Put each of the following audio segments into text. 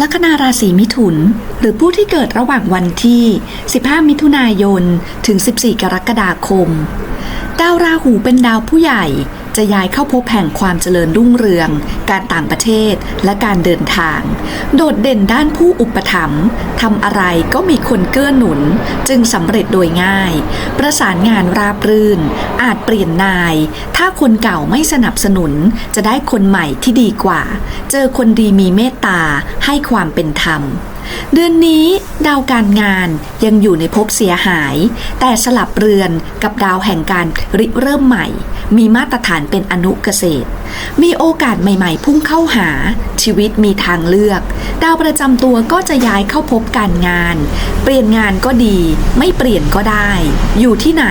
ลัคนาราศีมิถุน หรือผู้ที่เกิดระหว่างวันที่ 15 มิถุนายน ถึง 14 กรกฎาคม ดาวราหูเป็นดาวผู้ใหญ่ จะย้ายเข้าพบแห่งความเจริญรุ่งเรือง การต่างประเทศและการเดินทาง โดดเด่นด้านผู้อุปถัมภ์ทำอะไรก็มีคนเกื้อหนุน จึงสำเร็จโดยง่าย ประสานงานราบรื่น อาจเปลี่ยนนาย ถ้าคนเก่าไม่สนับสนุน จะได้คนใหม่ที่ดีกว่า เจอคนดีมีเมตตาให้ความเป็นธรรมเดือนนี้ ดาวการงานยังอยู่ในภพเสียหาย แต่สลับเรือนกับดาวแห่งการริเริ่มใหม่ มีมาตรฐานเป็นอนุเกษตร มีโอกาสใหม่ๆ พุ่งเข้าหา ชีวิตมีทางเลือก ดาวประจำตัวก็จะย้ายเข้าพบการงาน เปลี่ยนงานก็ดี ไม่เปลี่ยนก็ได้ อยู่ที่ไหน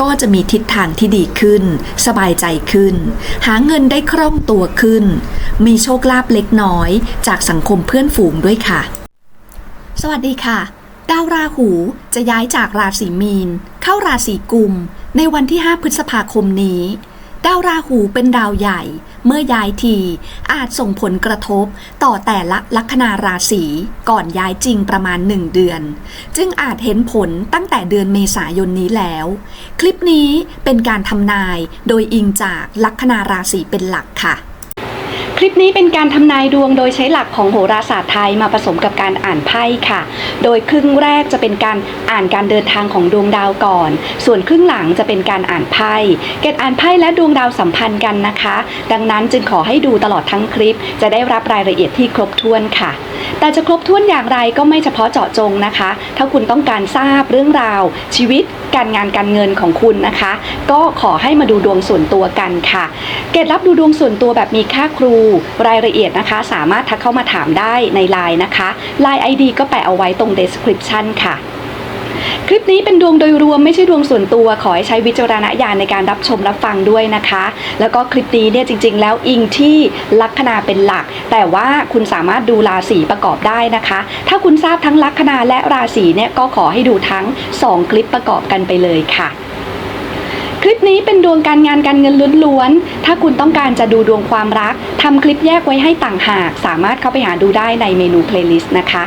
ก็จะมีทิศทางที่ดีขึ้น สบายใจขึ้น หาเงินได้คล่องตัวขึ้น มีโชคลาภเล็กน้อย จากสังคมเพื่อนฝูงด้วยค่ะ สวัสดีค่ะ ดาวราหูจะย้ายจากราศีมีน เข้าราศีกุม ในวันที่ 5 พฤษภาคมนี้ ดาวราหูเป็นดาวใหญ่ เมื่อย้ายที อาจส่งผลกระทบต่อแต่ละลัคนาราศีก่อนย้ายจริงประมาณ 1 เดือน จึงอาจเห็นผลตั้งแต่เดือนเมษายนนี้แล้ว คลิปนี้เป็นการทำนายโดยอิงจากลัคนาราศีเป็นหลักค่ะ คลิปนี้เป็นการทำนายดวงโดยใช้หลักของโหราศาสตร์ไทยมาผสมกับการอ่านไพ่ค่ะ โดยครึ่งแรกจะเป็นการอ่านการเดินทางของดวงดาวก่อน ส่วนครึ่งหลังจะเป็นการอ่านไพ่ เกตอ่านไพ่และดวงดาวสัมพันธ์กันนะคะ ดังนั้นจึงขอให้ดูตลอดทั้งคลิป จะได้รับรายละเอียดที่ครบถ้วนค่ะ แต่จะครบถ้วนอย่างไรก็ไม่เฉพาะเจาะจงนะคะ ถ้าคุณต้องการทราบเรื่องราว ชีวิตการงานการเงินของคุณนะคะ ก็ขอให้มาดูดวงส่วนตัวกันค่ะ เกตรับดูดวงส่วนตัวแบบมีค่าครูรายละเอียดนะคะ สามารถทักเข้ามาถามได้ในไลน์นะคะ Line ID ก็แปะเอาไว้ตรง description ค่ะ คลิปนี้เป็นดวงโดยรวมไม่ใช่ดวงส่วนตัว ขอให้ใช้วิจารณญาณในการรับชมรับฟังด้วยนะคะ แล้วก็คลิปนี้เนี่ยจริง ๆ แล้วอิงที่ลัคนาเป็นหลัก แต่ว่าคุณสามารถดูราศีประกอบได้นะคะ ถ้าคุณทราบทั้งลัคนาและราศีเนี่ยก็ขอให้ดูทั้ง 2 คลิปประกอบกันไปเลยค่ะคลิปนี้เป็นดวงการงานการเงินล้วนๆ ถ้าคุณต้องการจะดูดวงความรักทำคลิปแยกไว้ให้ต่างหาก สามารถเข้าไปหาดูได้ในเมนูเพลย์ลิสต์นะคะ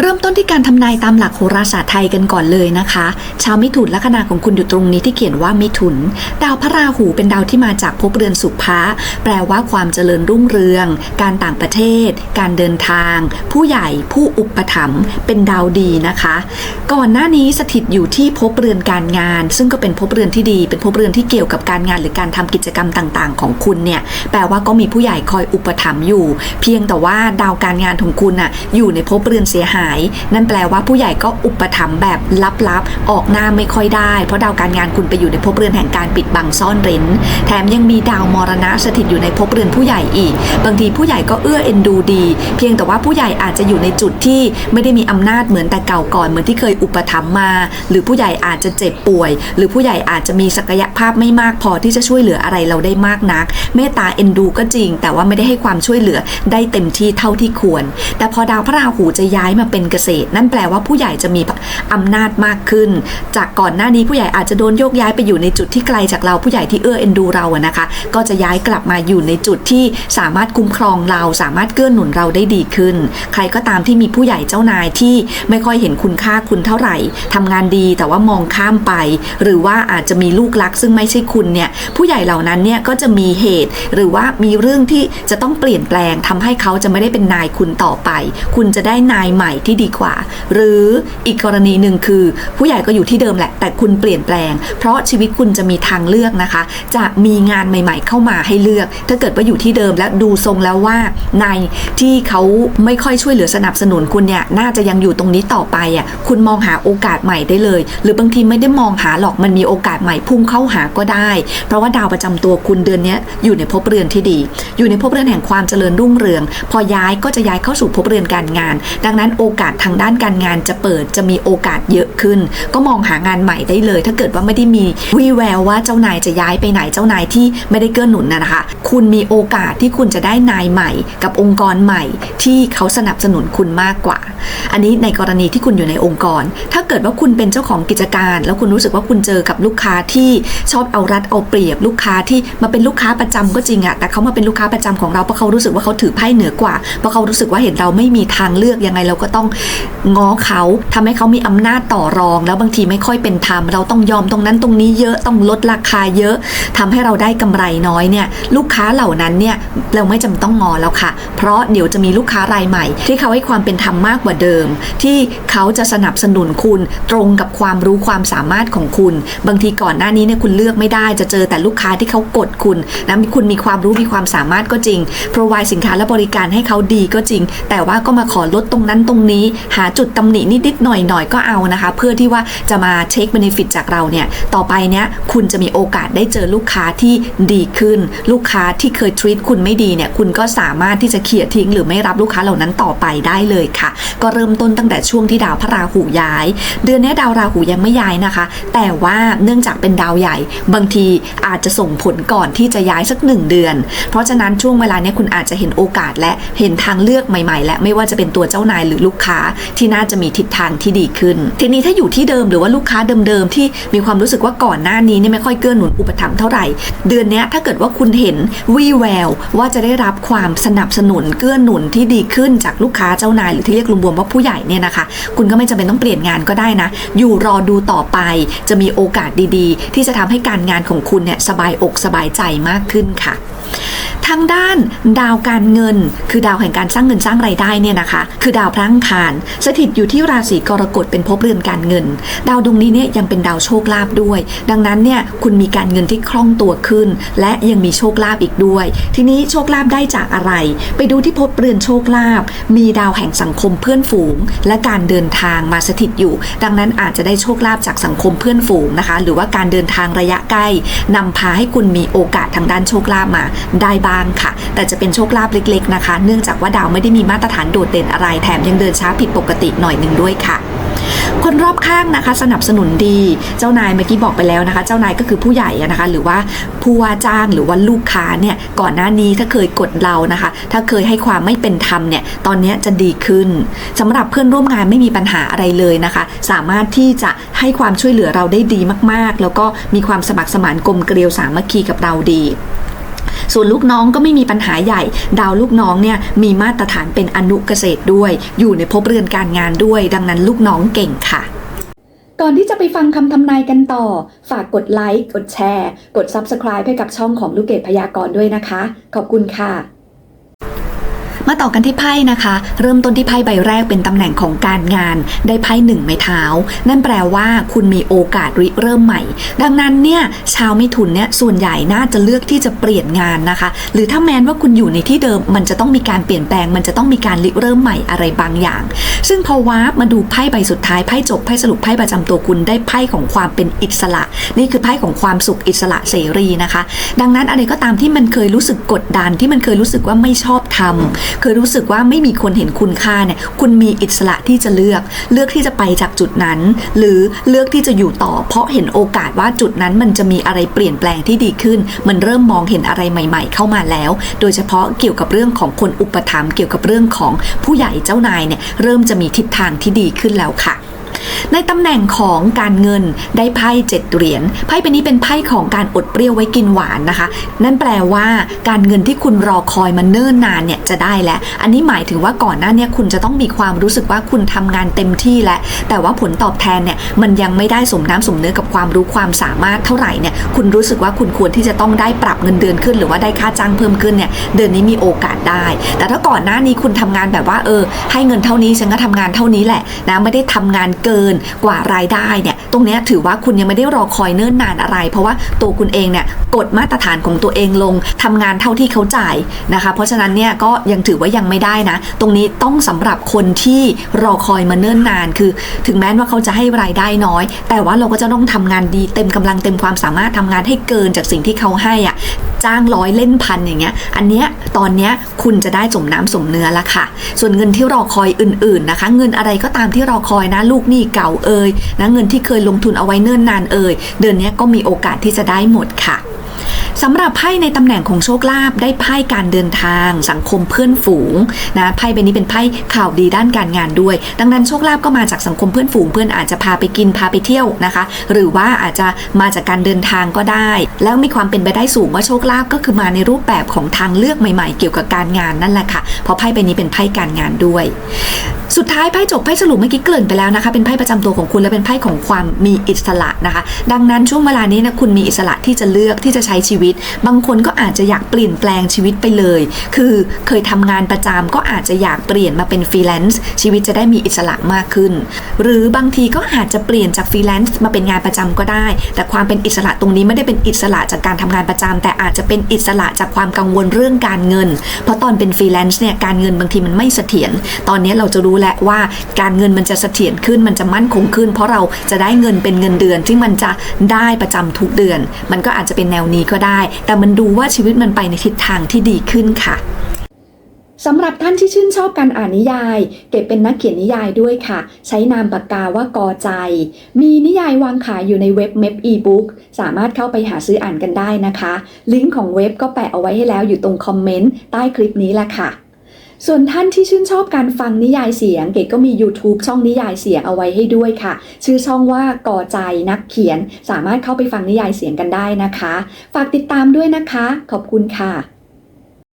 เริ่มต้นที่การทำนายตามหลักโหราศาสตร์ไทยกันก่อนเลยนะคะ ชาวมิถุนลัคนาของคุณอยู่ตรงนี้ที่เขียนว่ามิถุน ดาวพระราหูเป็นดาวที่มาจากภพเรือนสุภะแปลว่าความเจริญรุ่งเรือง การต่างประเทศ การเดินทาง ผู้ใหญ่ผู้อุปถัมภ์เป็นดาวดีนะคะ ก่อนหน้านี้สถิตอยู่ที่ภพเรือนการงาน ซึ่งก็เป็นภพเรือนที่ดี เป็นภพเรือนที่เกี่ยวกับการงานหรือการทำกิจกรรมต่างๆ ของคุณเนี่ยแปลว่าก็มีผู้ใหญ่คอยอุปถัมภ์อยู่ เพียงแต่ว่าดาวการงานของคุณน่ะอยู่ในภพเรือนเสียหายนั่นแปลว่าผู้ใหญ่ก็อุปถัมภ์แบบลับๆ ออกหน้าไม่ค่อยได้ เพราะดาวการงานคุณไปอยู่ในภพเรือนแห่งการปิดบังซ่อนเร้น แถมยังมีดาวมรณะสถิตอยู่ในภพเรือนผู้ใหญ่อีก บางทีผู้ใหญ่ก็เอื้อเอ็นดูดี เพียงแต่ว่าผู้ใหญ่อาจจะอยู่ในจุดที่ไม่ได้มีอำนาจเหมือนแต่เก่าก่อนเหมือนที่เคยอุปถัมภ์มา หรือผู้ใหญ่อาจจะเจ็บป่วย หรือผู้ใหญ่อาจจะมีศักยภาพไม่มากพอที่จะช่วยเหลืออะไรเราได้มากนัก เมตตาเอ็นดูก็จริง แต่ว่าไม่ได้ให้ความช่วยเหลือได้เต็มที่เท่าที่ควร แต่พอดาวพระราหูจะย้ายมาเป็นเกษตร นั่นแปลว่าผู้ใหญ่จะมีอำนาจมากขึ้น จากก่อนหน้านี้ผู้ใหญ่อาจจะโดนโยกย้ายไปอยู่ในจุดที่ไกลจากเราผู้ใหญ่ที่เอื้อเอ็นดูเราอะนะคะ ก็จะย้ายกลับมาอยู่ในจุดที่สามารถคุ้มครองเรา สามารถเกื้อหนุนเราได้ดีขึ้น ใครก็ตามที่มีผู้ใหญ่เจ้านายที่ไม่ค่อยเห็นคุณค่าคุณเท่าไหร่ทำงานดีแต่ว่ามองข้ามไป หรือว่าอาจจะมีลูกรักซึ่งไม่ใช่คุณเนี่ยผู้ใหญ่เหล่านั้นเนี่ยก็จะมีเหตุ หรือว่ามีเรื่องที่จะต้องเปลี่ยนแปลงทำให้เขาจะไม่ได้เป็นนายคุณต่อไป คุณจะได้นายใหม่ที่ดีกว่า หรืออีกกรณีหนึ่งคือ ผู้ใหญ่ก็อยู่ที่เดิมแหละ แต่คุณเปลี่ยนแปลง เพราะชีวิตคุณจะมีทางเลือกนะคะ จะมีงานใหม่ ๆ เข้ามาให้เลือก ถ้าเกิดว่าอยู่ที่เดิมแล้วดูทรงแล้วว่านายที่เขาไม่ค่อยช่วยเหลือสนับสนุนคุณเนี่ยน่าจะยังอยู่ตรงนี้ต่อไปอะคุณมองหาโอกาสใหม่ได้เลย หรือบางทีไม่ได้มองหาหรอกมันมีโอกาสใหม่พุ่งเข้าหาก็ได้ เพราะว่าดาวประจำตัวคุณเดือนนี้อยู่ในภพเรือนที่ดี อยู่ในภพเรือนแห่งความเจริญรุ่งเรือง พอย้ายก็จะย้ายเข้าสู่ภพเรือนการงาน ดังนั้นโออกาสทางด้านการงานจะเปิดจะมีโอกาสเยอะ ขึ้น ก็มองหางานใหม่ได้เลย ถ้าเกิดว่าไม่ได้มีวี่แววว่าเจ้านายจะย้ายไปไหนเจ้านายที่ไม่ได้เกื้อหนุนนะนะคะ คุณมีโอกาสที่คุณจะได้นายใหม่ กับองค์กรใหม่ ที่เขาสนับสนุนคุณมากกว่า อันนี้ในกรณีที่คุณอยู่ในองค์กร ถ้าเกิดว่าคุณเป็นเจ้าของกิจการ แล้วคุณรู้สึกว่าคุณเจอกับลูกค้าที่ชอบเอารัดเอาเปรียบลูกค้าที่มาเป็นลูกค้าประจำก็จริงอะแต่เขามาเป็นลูกค้าประจำของเราเพราะเขารู้สึกว่าเขาถือไพ่เหนือกว่าเพราะเขารู้สึกว่าเห็นเราไม่มีทางเลือกยังไงเราก็ต้องง้อเขาทำให้เขามีอำนาจต่อรอง แล้วบางทีไม่ค่อยเป็นธรรมเราต้องยอมตรงนั้นตรงนี้เยอะต้องลดราคาเยอะทำให้เราได้กำไรน้อยเนี่ยลูกค้าเหล่านั้นเนี่ยเราไม่จำต้องงอแล้วค่ะ เพราะเดี๋ยวจะมีลูกค้ารายใหม่ ที่เขาให้ความเป็นธรรมมากกว่าเดิม ที่เขาจะสนับสนุนคุณตรงกับความรู้ความสามารถของคุณ บางทีก่อนหน้านี้เนี่ยคุณเลือกไม่ได้ จะเจอแต่ลูกค้าที่เขากดคุณนะคุณมีความรู้มีความสามารถก็จริง provide สินค้าและบริการให้เขาดีก็จริง แต่ว่าก็มาขอลดตรงนั้นตรงนี้ หาจุดตำหนินิดๆหน่อยๆก็เอานะคะเพื่อที่ว่าจะมาเช็ค benefit จากเราเนี่ยต่อไปเนี้ยคุณจะมีโอกาสได้เจอลูกค้าที่ดีขึ้น ลูกค้าที่เคย treat คุณไม่ดีเนี่ยคุณก็สามารถที่จะเขี่ยทิ้ง หรือไม่รับลูกค้าเหล่านั้นต่อไปได้เลยค่ะ ก็เริ่มต้นตั้งแต่ช่วงที่ดาวพระราหูย้าย เดือนนี้ดาวราหูยังไม่ย้ายนะคะ แต่ว่าเนื่องจากเป็นดาวใหญ่ บางทีอาจจะส่งผลก่อนที่จะย้ายสักหนึ่งเดือน เพราะฉะนั้นช่วงเวลาเนี้ยคุณอาจจะเห็นโอกาสและเห็นทางเลือกใหม่ ๆ และไม่ว่าจะเป็นตัวเจ้านายหรือลูกค้าที่น่าจะมีทิศทางที่ดีขึ้น ทีนี้ถ้าอยู่ที่เดิมหรือว่าลูกค้าเดิมๆที่มีความรู้สึกว่าก่อนหน้านี้เนี่ยไม่ค่อยเกื้อหนุนอุปถัมภ์เท่าไหร่ เดือนนี้ถ้าเกิดว่าคุณเห็นวี่แววว่าจะได้รับความสนับสนุนเกื้อหนุนที่ดีขึ้นจากลูกค้าเจ้านายหรือที่เรียกรวมๆว่าผู้ใหญ่เนี่ยนะคะ คุณก็ไม่จำเป็นต้องเปลี่ยนงานก็ได้นะ อยู่รอดูต่อไป จะมีโอกาสดีๆ ที่จะทำให้การงานของคุณเนี่ยสบายอกสบายใจมากขึ้นค่ะทางด้านดาวการเงิน คือดาวแห่งการสร้างเงินสร้างไรายได้เนี่ยนะคะ คือดาวพระอังคาร สถิตอยู่ที่ราศีกรกฎเป็นภพเรือนการเงิน ดาวดวงนี้เนี่ยยังเป็นดาวโชคลาภด้วย ดังนั้นเนี่ยคุณมีการเงินที่คล่องตัวขึ้น และยังมีโชคลาภอีกด้วย ทีนี้โชคลาภได้จากอะไร ไปดูที่ภพเรือนโชคลาภมีดาวแห่งสังคมเพื่อนฝูง และการเดินทางมาสถิตอยู่ ดังนั้นอาจจะได้โชคลาภจากสังคมเพื่อนฝูงนะคะ หรือว่าการเดินทางระยะใกล้นำพาให้คุณมีโอกาสทางด้านโชคลาภมาได้บ้างค่ะ แต่จะเป็นโชคลาภเล็กๆนะคะ เนื่องจากว่าดาวไม่ได้มีมาตรฐานโดดเด่นอะไรแถมยังเดินช้าผิดปกติหน่อยหนึ่งด้วยค่ะคนรอบข้างนะคะ สนับสนุนดี เจ้านายเมื่อกี้บอกไปแล้วนะคะ เจ้านายก็คือผู้ใหญ่นะคะ หรือว่าผู้ว่าจ้างหรือว่าลูกค้าเนี่ยก่อนหน้านี้ถ้าเคยกดเรานะคะ ถ้าเคยให้ความไม่เป็นธรรมเนี่ยตอนนี้จะดีขึ้นสำหรับเพื่อนร่วมงานไม่มีปัญหาอะไรเลยนะคะ สามารถที่จะให้ความช่วยเหลือเราได้ดีมากๆ แล้วก็มีความสมัครสมานกลมเกลียวสามัคคีกับเราดี ส่วนลูกน้องก็ไม่มีปัญหาใหญ่ ดาวลูกน้องเนี่ยมีมาตรฐานเป็นอนุเกษตรด้วย อยู่ในภพเรือนการงานด้วย ดังนั้นลูกน้องเก่งค่ะก่อนที่จะไปฟังคำทำนายกันต่อ ฝากกดไลค์ กดแชร์ กด Subscribe ให้กับช่องของลูกเกดพยากรณ์ด้วยนะคะ ขอบคุณค่ะ มาต่อกันที่ไพ่นะคะ เริ่มต้นที่ไพ่ใบแรกเป็นตำแหน่งของการงาน ได้ไพ่หนึ่งไม้เท้า นั่นแปลว่าคุณมีโอกาสริเริ่มใหม่ ดังนั้นเนี่ยชาวมิถุนเนี่ยส่วนใหญ่น่าจะเลือกที่จะเปลี่ยนงานนะคะ หรือถ้าแม้นว่าคุณอยู่ในที่เดิม มันจะต้องมีการเปลี่ยนแปลง มันจะต้องมีการริเริ่มใหม่อะไรบางอย่าง ซึ่งพอวาร์ปมาดูไพ่ใบสุดท้ายไพ่จบไพ่สรุปไพ่ประจำตัวคุณได้ไพ่ของความเป็นอิสระ นี่คือไพ่ของความสุขอิสระเสรีนะคะ ดังนั้นอะไรก็ตามที่มันเคยรู้สึกกดดันที่มันเคยรู้สึกว่าไม่ชอบ ทำเคยรู้สึกว่าไม่มีคนเห็นคุณค่าเนี่ยคุณมีอิสระที่จะเลือก เลือกที่จะไปจากจุดนั้น หรือเลือกที่จะอยู่ต่อ เพราะเห็นโอกาสว่าจุดนั้นมันจะมีอะไรเปลี่ยนแปลงที่ดีขึ้น มันเริ่มมองเห็นอะไรใหม่ ๆ เข้ามาแล้ว โดยเฉพาะเกี่ยวกับเรื่องของคนอุปถัมภ์เกี่ยวกับเรื่องของผู้ใหญ่เจ้านายเนี่ยเริ่มจะมีทิศทางที่ดีขึ้นแล้วค่ะ ในตำแหน่งของการเงินได้ไพ่เจ็ดเหรียญไพ่ใบนี้เป็นไพ่ของการอดเปรี้ยวไว้กินหวานนะคะ นั่นแปลว่าการเงินที่คุณรอคอยมาเนิ่นนานเนี่ยจะได้แล้ว อันนี้หมายถึงว่าก่อนหน้าเนี้คุณจะต้องมีความรู้สึกว่าคุณทำงานเต็มที่แล้วแต่ว่าผลตอบแทนเนี่ยมันยังไม่ได้สมน้ำสมเนื้อกับความรู้ความสามารถเท่าไหร่เนี่ยคุณรู้สึกว่าคุณควรที่จะต้องได้ปรับเงินเดือนขึ้น หรือว่าได้ค่าจ้างเพิ่มขึ้นเนี่ยเดือนนี้มีโอกาสได้ แต่ถ้าก่อนหน้านี้คุณทำงานแบบว่าเออ ให้เงินเท่านี้ฉันก็ทำงานเท่านี้แหละนะไม่ได้ทำงานเเกินกว่ารายได้เนี่ยตรงนี้ถือว่าคุณยังไม่ได้รอคอยเนิ่นนานอะไร เพราะว่าตัวคุณเองเนี่ยกดมาตรฐานของตัวเองลงทำงานเท่าที่เขาจ่ายนะคะ เพราะฉะนั้นเนี่ยก็ยังถือว่ายังไม่ได้นะ ตรงนี้ต้องสำหรับคนที่รอคอยมาเนิ่นนาน คือ ถึงแม้ว่าเขาจะให้รายได้น้อย แต่ว่าเราก็จะต้องทำงานดีเต็มกำลังเต็มความสามารถทำงานให้เกินจากสิ่งที่เขาให้อะจ้างร้อยเล่นพันอย่างเงี้ย อันเนี้ยตอนเนี้ยคุณจะได้สมน้ำสมเนื้อละค่ะ ส่วนเงินที่รอคอยอื่นๆนะคะ เงินอะไรก็ตามที่รอคอยนะลูกหนี้นี้เก่าเอ่ยนะเงินที่เคยลงทุนเอาไว้เนิ่นนานเอ่ยเดือนนี้ก็มีโอกาสที่จะได้หมดค่ะสำหรับไพ่ในตำแหน่งของโชคลาภได้ไพ่การเดินทาง สังคมเพื่อนฝูงนะไพ่ใบนี้เป็นไพ่ข่าวดีด้านการงานด้วย ดังนั้นโชคลาภก็มาจากสังคมเพื่อนฝูงเพื่อนอาจจะพาไปกินพาไปเที่ยวนะคะ หรือว่าอาจจะมาจากการเดินทางก็ได้ แล้วมีความเป็นไปได้สูงว่าโชคลาภก็คือมาในรูปแบบของทางเลือกใหม่ ๆ เกี่ยวกับการงานนั่นแหละค่ะเพราะไพ่ใบนี้เป็นไพ่การงานด้วย สุดท้ายไพ่จบไพ่สรุปเมื่อกี้เกริ่นไปแล้วนะคะ เป็นไพ่ประจำตัวของคุณและเป็นไพ่ของความมีอิสระนะคะ ดังนั้นช่วงเวลานี้นะคุณมีอิสระที่จะเลือกที่จะใช้ชีวิต บางคนก็อาจจะอยากเปลี่ยนแปลงชีวิตไปเลย คือเคยทำงานประจำก็อาจจะอยากเปลี่ยนมาเป็นฟรีแลนซ์ชีวิตจะได้มีอิสระมากขึ้น หรือบางทีก็อาจจะเปลี่ยนจากฟรีแลนซ์มาเป็นงานประจำก็ได้ แต่ความเป็นอิสระตรงนี้ไม่ได้เป็นอิสระจากการทำงานประจำแต่อาจจะเป็นอิสระจากความกังวลเรื่องการเงิน เพราะตอนเป็นฟรีแลนซ์เนี่ยการเงินบางทีมันไม่เสถียรตอนนี้เราจะรู้แล้วว่าการเงินมันจะเสถียรขึ้นมันจะมั่นคงขึ้น เพราะเราจะได้เงินเป็นเงินเดือนที่มันจะได้ประจำทุกเดือน มันก็อาจจะเป็นแนวนี้ก็ได้ แต่มันดูว่าชีวิตมันไปในทิศทางที่ดีขึ้นค่ะสำหรับท่านที่ชื่นชอบการอ่านนิยาย เก็บเป็นนักเขียนนิยายด้วยค่ะ ใช้นามปากกาว่ากอใจ มีนิยายวางขายอยู่ในเว็บเม p อีบุ๊กสามารถเข้าไปหาซื้ออ่านกันได้นะคะ ลิงก์ของเว็บก็แปะเอาไว้ให้แล้วอยู่ตรงคอมเมนต์ใต้คลิปนี้แหละค่ะ ส่วนท่านที่ชื่นชอบการฟังนิยายเสียง เกดก็มี YouTube ช่องนิยายเสียงเอาไว้ให้ด้วยค่ะ ชื่อช่องว่ากอใจนักเขียน สามารถเข้าไปฟังนิยายเสียงกันได้นะคะ ฝากติดตามด้วยนะคะ ขอบคุณค่ะ